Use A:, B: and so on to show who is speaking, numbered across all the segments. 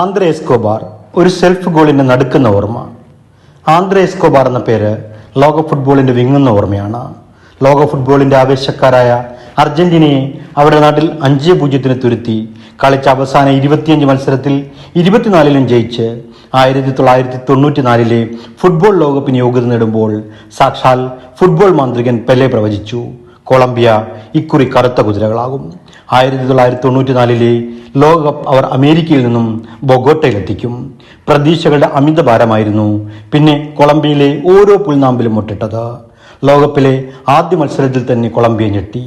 A: Andhra Escobar ഒരു self ഗോളിന്റെ നടുക്കുന്ന ഓർമ്മ. ആന്ധ്ര എസ്കോബാർ എന്ന പേര് ലോക ഫുട്ബോളിന്റെ വിങ്ങുന്ന ഓർമ്മയാണ്. ലോക ഫുട്ബോളിന്റെ ആവേശക്കാരായ അർജന്റീനയെ അവരുടെ നാട്ടിൽ അഞ്ച് പൂജ്യത്തിന് തുരുത്തി കളിച്ച അവസാന ഇരുപത്തിയഞ്ച് മത്സരത്തിൽ ഇരുപത്തിനാലിലും ജയിച്ച് ആയിരത്തി തൊള്ളായിരത്തി തൊണ്ണൂറ്റിനാലിലെ ഫുട്ബോൾ ലോകകപ്പിന് യോഗ്യത നേടുമ്പോൾ സാക്ഷാൽ ഫുട്ബോൾ മാന്ത്രികൻ പെലെ പ്രവചിച്ചു. കൊളംബിയ ഇക്കുറി കറുത്ത കുതിരകളാകും. ആയിരത്തി തൊള്ളായിരത്തി തൊണ്ണൂറ്റി നാലിലെ ലോകകപ്പ് അവർ അമേരിക്കയിൽ നിന്നും ബൊഗോട്ടയിലെത്തിക്കും. പ്രതീക്ഷകളുടെ അമിത ഭാരമായിരുന്നു പിന്നെ കൊളംബിയയിലെ ഓരോ പുൽനാമ്പിലും മുട്ടിട്ടത്. ലോകകപ്പിലെ ആദ്യ മത്സരത്തിൽ തന്നെ കൊളംബിയ ഞെട്ടി.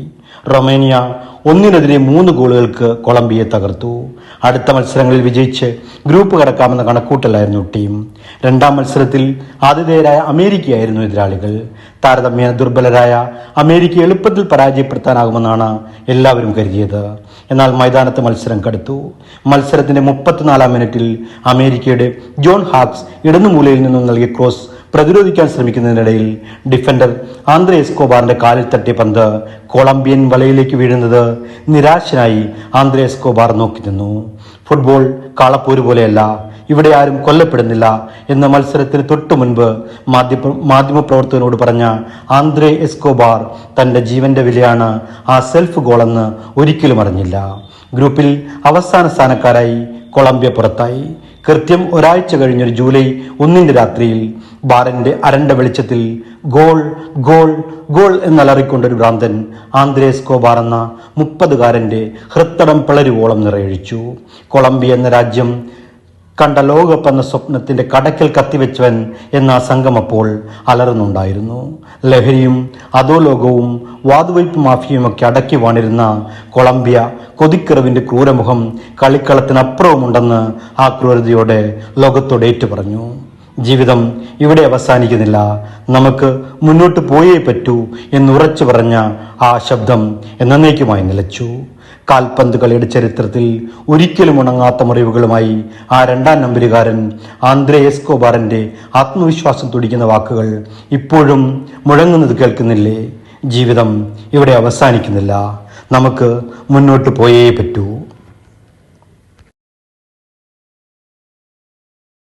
A: റൊമേനിയ ഒന്നിനെതിരെ മൂന്ന് ഗോളുകൾക്ക് കൊളംബിയയെ തകർത്തു. അടുത്ത മത്സരങ്ങളിൽ വിജയിച്ച് ഗ്രൂപ്പ് കടക്കാമെന്ന കണക്കൂട്ടലായിരുന്നു ടീം. രണ്ടാം മത്സരത്തിൽ ആതിഥേയരായ അമേരിക്കയായിരുന്നു എതിരാളികൾ. താരതമ്യേന ദുർബലരായ അമേരിക്ക എളുപ്പത്തിൽ പരാജയപ്പെടുത്താനാകുമെന്നാണ് എല്ലാവരും കരുതിയത്. എന്നാൽ മൈതാനത്ത് മത്സരം കടുത്തു. മത്സരത്തിന്റെ മുപ്പത്തിനാലാം മിനിറ്റിൽ അമേരിക്കയുടെ ജോൺ ഹാക്സ് ഇടതുമൂലയിൽ നിന്നും നൽകിയ ക്രോസ് പ്രതിരോധിക്കാൻ ശ്രമിക്കുന്നതിനിടയിൽ ഡിഫൻഡർ ആന്ധ്ര എസ്കോബാറിന്റെ കാലിൽ തട്ടിയ പന്ത് കൊളംബിയൻ വലയിലേക്ക് വീഴുന്നത് നിരാശനായി ആന്ധ്ര എസ്കോബാർ നോക്കി നിന്നു. ഫുട്ബോൾ കാളപ്പോര് പോലെയല്ല ഇവിടെ ആരും കൊല്ലപ്പെടുന്നില്ല എന്ന മത്സരത്തിന് തൊട്ടു മുൻപ് മാധ്യമ മാധ്യമപ്രവർത്തകനോട് പറഞ്ഞ ആന്ധ്രേ എസ്കോബാർ തന്റെ ജീവന്റെ വിലയാണ് ആ സെൽഫ് ഗോളെന്ന് ഒരിക്കലും അറിഞ്ഞില്ല. ഗ്രൂപ്പിൽ അവസാന സ്ഥാനക്കാരായി കൊളംബിയ പുറത്തായി. കൃത്യം ഒരാഴ്ച കഴിഞ്ഞൊരു ജൂലൈ ഒന്നിന്റെ രാത്രിയിൽ ബാറിന്റെ അരണ്ട വെളിച്ചത്തിൽ ഗോൾ ഗോൾ ഗോൾ എന്നലറിക്കൊണ്ടൊരു ഭ്രാന്തൻ ആന്ദ്രേസ് കോബാർ എന്ന മുപ്പതുകാരന്റെ ഹൃത്തടം പിളരുവോളം നിറയൊഴിച്ചു. കൊളംബിയ എന്ന രാജ്യം കണ്ട ലോകകപ്പ് എന്ന സ്വപ്നത്തിന്റെ കടക്കൽ കത്തിവെച്ചവൻ എന്ന സംഘം അപ്പോൾ അലറുന്നുണ്ടായിരുന്നു. ലഹരിയും അധോലോകവും വാതുവയ്പ് മാഫിയുമൊക്കെ അടക്കി വാണിരുന്ന കൊളംബിയ കൊതിക്കറിവിന്റെ ക്രൂരമുഖം കളിക്കളത്തിനപ്പുറവുമുണ്ടെന്ന് ആ ക്രൂരതയോടെ ലോകത്തോട് ഏറ്റുപറഞ്ഞു. ജീവിതം ഇവിടെ അവസാനിക്കുന്നില്ല. നമുക്ക് മുന്നോട്ട് പോയേ പറ്റൂ എന്നുറച്ചു പറഞ്ഞ ആ ശബ്ദം എന്നേക്കുമായി നിലച്ചു. കാൽപന്ത് കളിയുടെ ചരിത്രത്തിൽ ഒരിക്കലും ഉണങ്ങാത്ത മുറിവുകളുമായി ആ രണ്ടാം നമ്പരുകാരൻ ആന്ധ്രേ എസ്കോബാറിന്റെ ആത്മവിശ്വാസം തുടിക്കുന്ന വാക്കുകൾ ഇപ്പോഴും മുഴങ്ങുന്നത് കേൾക്കുന്നില്ലേ? ജീവിതം ഇവിടെ അവസാനിക്കുന്നില്ല. നമുക്ക് മുന്നോട്ട് പോയേ പറ്റൂ.